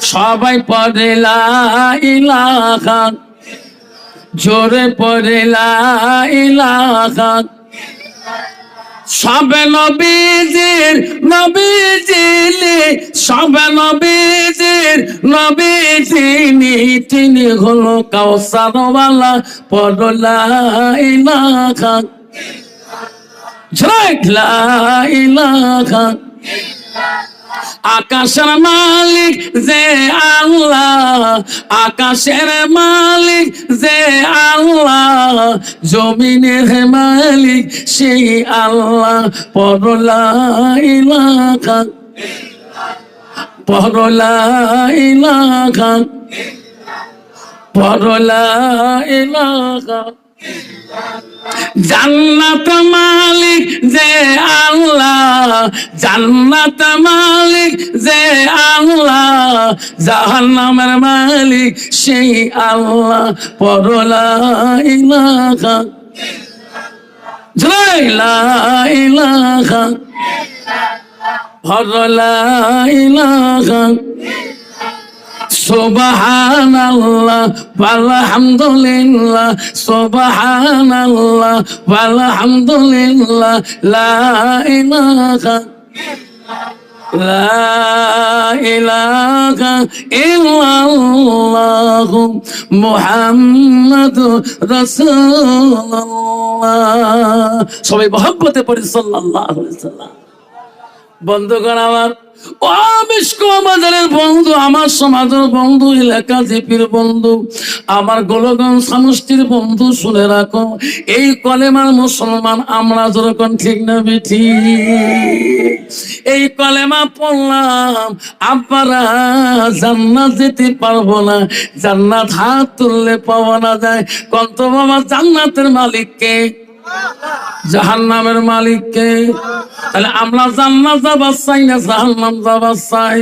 সবাই পড়ে, লা জোরে পড়ে, লা ইলাহা। সবে নবীজির নবীজিলি সবে নবীজির নবী তিনি হলো কাউসারওয়ালা ঝাকলা ইলাহা। আকাশের মালিক যে আল্লাহ, আকাশের মালিক যে আল্লাহ, জমিনের মালিক সেই আল্লাহ। পরলা পরলা পরলা জান্নাত মালিক যে আল্লাহ, জান্নাত মালিক যে আল্লাহ, জাহান্নামের মালিক সেই আল্লাহ পরলা ইলাহা। লা ইলাহা। পরলা ইলাহা। সুবহানাল্লাহ আলহামদুলিল্লাহ সুবহানাল্লাহ আলহামদুলিল্লাহ লা সবাই মহব্বতে পড়ি সাল্লাল্লাহু বন্ধুগণ আমার, ও বাজারের বন্ধু, আমার সমাজের বন্ধু এলাকা জিপির বন্ধু, আমার গোলগঞ্জ সমষ্টির বন্ধু, শুনে রাখো, এই কলেমার মুসলমান আমরা যেরকম ঠিক না বেঠি। এই কলেমা পড়লাম, আব্বারা জান্নাত যেতে পারব না, জান্নাত হাত তুললে পাওয়া না যায়, কন্ত বাবা জান্নাতের মালিককে জাহান্নামের মালিককে। তাহলে আমরা জান্নাত যাবার চাই না, জাহান্নাম যাবার চাই।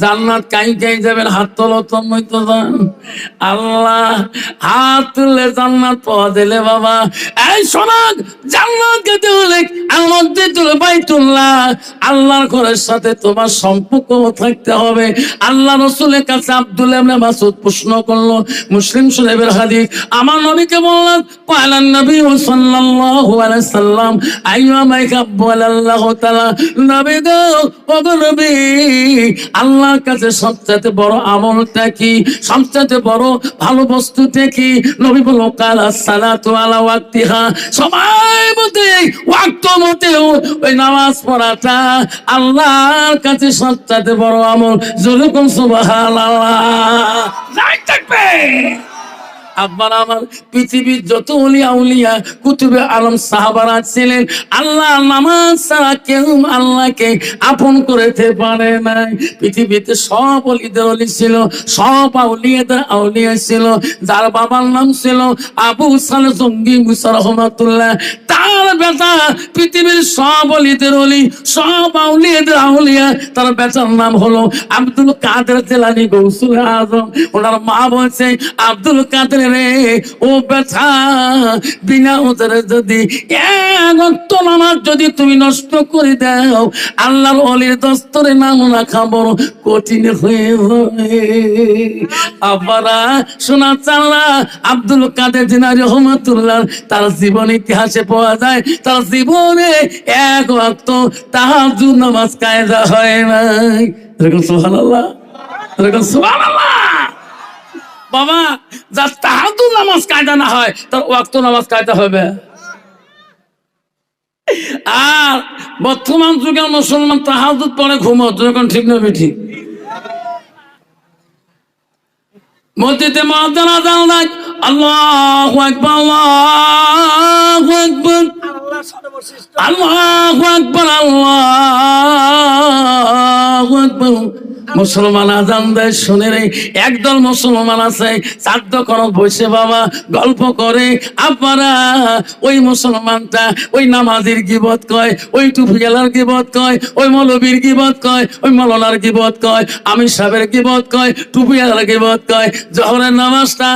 জান্নাত কাই কাই যাবেন, হাত তোলো মই তো যান। আল্লাহ, হাত তুললে জান্নাত পাওয়া দিলে বাবা। এই সোনাক জান্নাত খেতে হলে আল্লাহ তুলে বাইতুল্লাহ। আল্লাহর ঘরের সাথে তোমার সম্পর্ক থাকতে হবে। আল্লাহ রসুলের কাছে আব্দুল ইবনে মাসুদ প্রশ্ন করল, মুসলিম শরীফের হাদিস, আমার নবীকে বললাম পালান নবী সাল্লাল্লাহু আলাইহি সাল্লাম আইয়ামা কাব্বালাল্লাহু তাআলা, নবী গো ওগো নবী, আল্লাহর কাছে সবচেয়ে বড় আমলটা কি? সবচেয়ে বড় ভালো বস্তু কি নবী বলো কালা সালাতু আলা ওয়াক্ত মতে ওই নামাজ পড়াটা আল্লাহর কাছে সবচেয়ে বড় আমল। যেরকম সুবহানাল্লাহ। যাই থাকবে। আব্বার আমার পৃথিবীর যত উলিয়া, কুতুবে আলম সাহাবারা ছিলেন, আল্লাহ নামাজ ছাড়া কেউ আল্লাহকে আপন পারে নাই। পৃথিবীতে সব অলিদের অলি ছিল, সব আউলিয়াদের আউলিয়া ছিল, যার বাবার নাম ছিল আবু সালে জঙ্গি রহমাতুল্লাহ। তার বেটা পৃথিবীর সব অলিদের অলি, সব আউলিয়াদের আউলিয়া, তার বেটার নাম হলো আব্দুল কাদের জেলানি গৌসুল আজম। ওনার মা বলছে, আব্দুল কাদের রে, ও বেটা বিনা ওদের যদি এক অক্ত নামাজ যদি তুমি নষ্ট করে দাও, আল্লাহর অলির দস্তরে নাম রাখা বড় কঠিন হয়ে যাবে শোনা চাল্লা আব্দুল কাদের জিনা রহমাতুল্লাহ, তার জীবন ইতিহাসে পাওয়া যায়, তার জীবনে এক অক্ত তাহাজুদ নামাজ কায়দা হয় নাই। এরকম সুবহানাল্লাহ। এরকম সুবহানাল্লাহ। বাবা যার তাহাদু নামাজ কায়দা না হয় তার ওয়াক্ত নামাজ কায়দা হবে। আর বর্তমান যুগে মুসলমান তাহাদুদ পরে ঘুমো যখন ঠিক না ঠিক মসজিদে মহাজন আজান লাগ আল্লাহু আকবার আল্লাহু আকবার। আল্লাহু আকবার আল্লাহু মুসলমান আজান দেয়, শুনে রে একদল মুসলমান আছে চার কোনো বসে বাবা, গল্প করে। আপনারা ওই মুসলমানটা ওই নামাজির গিবত কয়, ওই টুফিয়ালার গিবত কয়, ওই মৌলবীর গিবত কয়, ওই মলনার গিবত কয় আমি সাহেবের গিবত কয় টুপিয়ালার গিবত কয়। জহরের নামাজটা